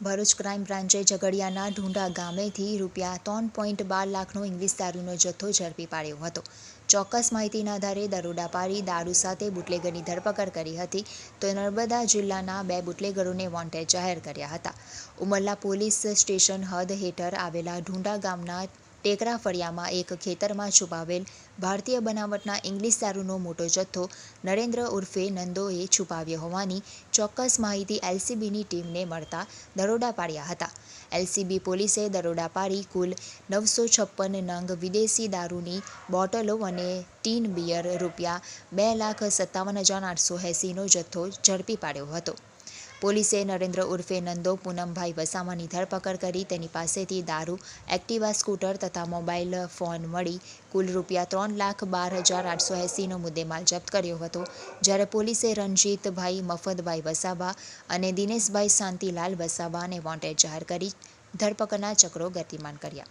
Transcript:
Bharuch crime બ્રાન્ચે ઝઘડિયાના ઢુંડા ગામેથી રૂપિયા ત્રણ point બાર લાખનો ઇંગ્લિશ દારૂનો જથ્થો ઝડપી પાડ્યો હતો. ચોક્કસ માહિતીના આધારે દરોડા પાડી દારૂ સાથે બુટલેગરની ધરપકડ કરી હતી તો નર્મદા જિલ્લાના બે બુટલેગરોને વોન્ટેડ જાહેર કર્યા હતા. ઉમરલા પોલીસ સ્ટેશન હદ હેઠળ આવેલા ઢુંડા ગામના ટેકરા ફળિયામાં એક ખેતરમાં છુપાવેલ ભારતીય બનાવટના ઇંગ્લિશ દારૂનો મોટો જથ્થો નરેન્દ્ર ઉર્ફે નંદોએ છુપાવ્યો હોવાની ચોક્કસ માહિતી એલસીબીની ટીમને મળતા દરોડા પાડ્યા હતા. એલસીબી પોલીસે દરોડા પાડી કુલ નવસો છપ્પન નંગ વિદેશી દારૂની બોટલો અને ટીન બિયર રૂપિયા બે લાખ સત્તાવન હજાર આઠસો એંસીનો જથ્થો ઝડપી પાડ્યો હતો. પોલીસે નરેન્દ્ર ઉર્ફે નંદો પૂનમભાઈ વસાવાની ધરપકડ કરી તેની પાસેથી દારૂ, એક્ટિવા સ્કૂટર તથા મોબાઈલ ફોન મળી કુલ રૂપિયા ત્રણ લાખ બાર હજાર આઠસો એંસીનો મુદ્દેમાલ જપ્ત કર્યો હતો. જ્યારે પોલીસે રણજીતભાઈ, મફતભાઈ વસાવા અને દિનેશભાઈ શાંતિલાલ વસાવાને વોન્ટેડ જાહેર કરી ધરપકડના ચક્રો ગતિમાન કર્યા.